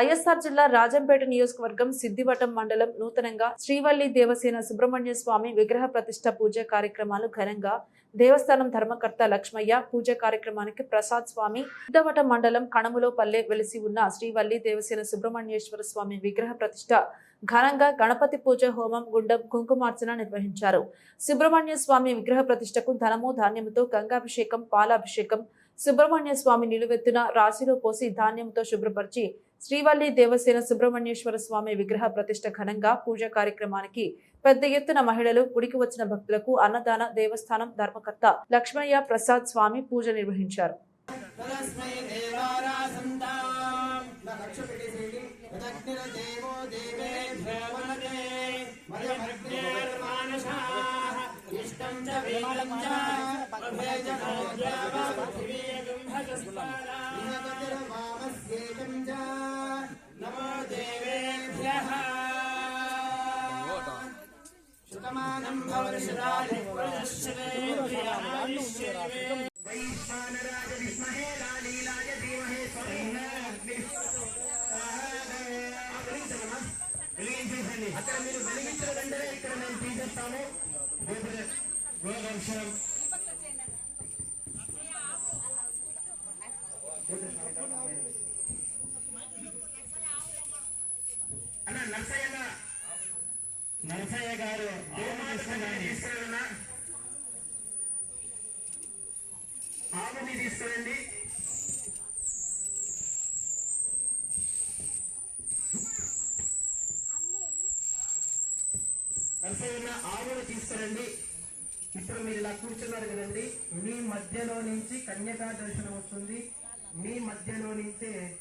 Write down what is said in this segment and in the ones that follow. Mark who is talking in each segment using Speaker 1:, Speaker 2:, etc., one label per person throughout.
Speaker 1: వైఎస్ఆర్ జిల్లా రాజంపేట నియోజకవర్గం సిద్దివటం మండలం నూతనంగా శ్రీవల్లి దేవసేన సుబ్రహ్మణ్య స్వామి విగ్రహ ప్రతిష్ట పూజ కార్యక్రమాలు ఘనంగా దేవస్థానం ధర్మకర్త లక్ష్మయ్య పూజ కార్యక్రమానికి ప్రసాద్ స్వామి సిద్ధవటం మండలం కణములో పల్లె వెలిసి ఉన్న శ్రీవల్లి దేవసేన సుబ్రహ్మణ్యేశ్వర స్వామి విగ్రహ ప్రతిష్ట ఘనంగా గణపతి పూజ హోమం గుండం కుంకుమార్చన నిర్వహించారు. సుబ్రహ్మణ్య స్వామి విగ్రహ ప్రతిష్టకు ధనము ధాన్యముతో గంగాభిషేకం పాలాభిషేకం సుబ్రహ్మణ్య స్వామి నిలువెత్తున రాశిలో పోసి ధాన్యంతో శుభ్రపరిచి శ్రీవల్లి దేవసేన సుబ్రహ్మణ్యేశ్వర స్వామి విగ్రహ ప్రతిష్ట ఘనంగా పూజా కార్యక్రమానికి పెద్ద ఎత్తున మహిళలు గుడికి వచ్చిన భక్తులకు అన్నదాన దేవస్థానం ధర్మకర్త లక్ష్మయ్య ప్రసాద్ స్వామి పూజ నిర్వహించారు.
Speaker 2: తదస్మై దేవారాసంతాం దేవో దేవేభ్యో వనదే మయమగ్నేర్మానసాః ఇష్టం చ వేదం చ అభేజనో ద్యావ పృథివీయగం భజస్పారామస్యేకం చ నమో దేవేభ్యః శతమానం భవతి శతాని ప్రజశ్రేంద్రియాయుష్యేవే వైశ్వానరాయ విద్మహే లాలీలాయ ధీమహి అక్కడ మీరు వెలిగించిన వెంటనే ఇక్కడ మేము తీసేస్తాము గోపుర గోదర్శనం అన్న నరసయ్య గారు తీసుకున్నా ఆవుని తీసుకురండి. నరసయ్య ఆవును తీసుకురండి. ఇప్పుడు మీరు ఇలా కూర్చున్నారు కదండి. మీ మధ్యలో నుంచి కన్యకా దర్శనం వస్తుంది. మీ మధ్యలో నుంచే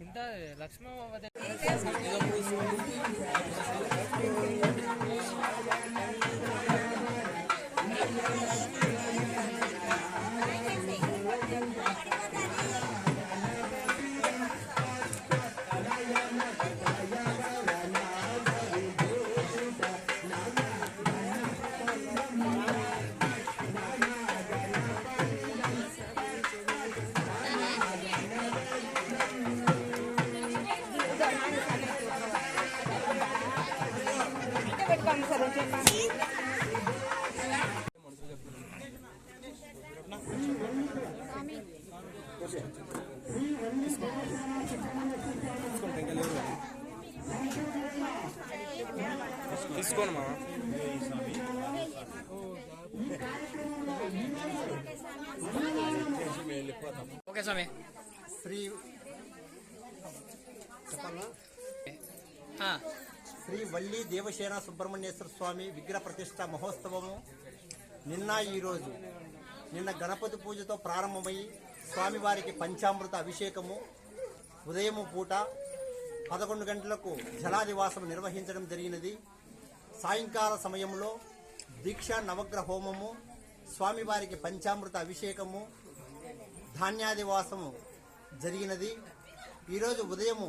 Speaker 3: ఇంత లక్ష్మణ తీసుకోను మా ఓకే స్వామి.
Speaker 2: శ్రీ
Speaker 3: ఆ,
Speaker 2: శ్రీ వల్లి దేవసేన సుబ్రహ్మణ్యేశ్వర స్వామి విగ్రహ ప్రతిష్ట మహోత్సవము నిన్న ఈరోజు నిన్న గణపతి పూజతో ప్రారంభమై స్వామివారికి పంచామృత అభిషేకము ఉదయము పూట పదకొండు గంటలకు జలాదివాసం నిర్వహించడం జరిగినది. సాయంకాల సమయంలో దీక్ష నవగ్రహ హోమము స్వామివారికి పంచామృత అభిషేకము ధాన్యాదివాసము జరిగినది. ఈరోజు ఉదయము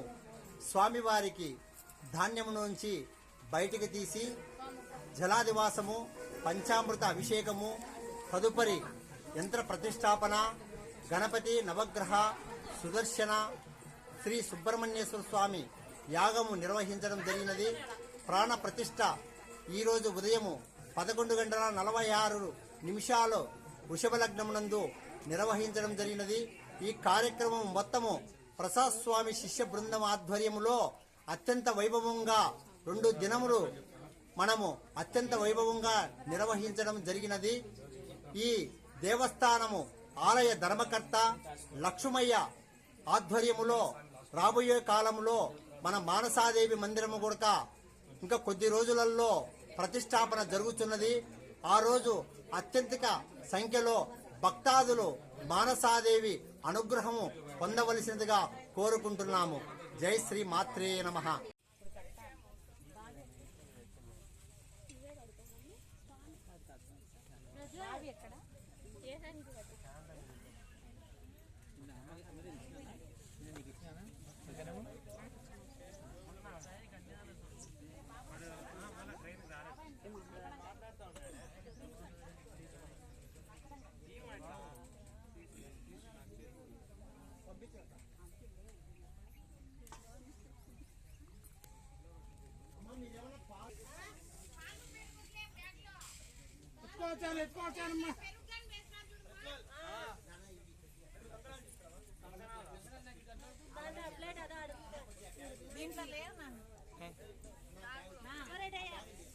Speaker 2: స్వామివారికి ధాన్యము నుంచి బయటికి తీసి జలాదివాసము పంచామృత అభిషేకము తదుపరి యంత్ర ప్రతిష్టాపన గణపతి నవగ్రహ సుదర్శన శ్రీ సుబ్రహ్మణ్యేశ్వర స్వామి యాగము నిర్వహించడం జరిగినది. ప్రాణ ప్రతిష్ట ఈరోజు ఉదయము పదకొండు గంటల నలభై ఆరు నిమిషాలు వృషభ లగ్నమునందు నిర్వహించడం జరిగినది. ఈ కార్యక్రమం మొత్తము ప్రసాద్ స్వామి శిష్య బృందం ఆధ్వర్యములో అత్యంత వైభవంగా రెండు దినములు మనము అత్యంత వైభవంగా నిర్వహించడం జరిగినది. ఈ దేవస్థానము ఆలయ ధర్మకర్త లక్ష్మయ్య ఆధ్వర్యములో రాబోయే కాలంలో మన మానసాదేవి మందిరము కూడా ఇంకా కొద్ది రోజులలో ప్రతిష్టాపన జరుగుతున్నది. ఆ రోజు అత్యంతిక సంఖ్యలో భక్తాదులు మానసాదేవి అనుగ్రహము పొందవలసినదిగా కోరుకుంటున్నాము. జై శ్రీ మాత్రే నమ.
Speaker 4: ఎక్కడ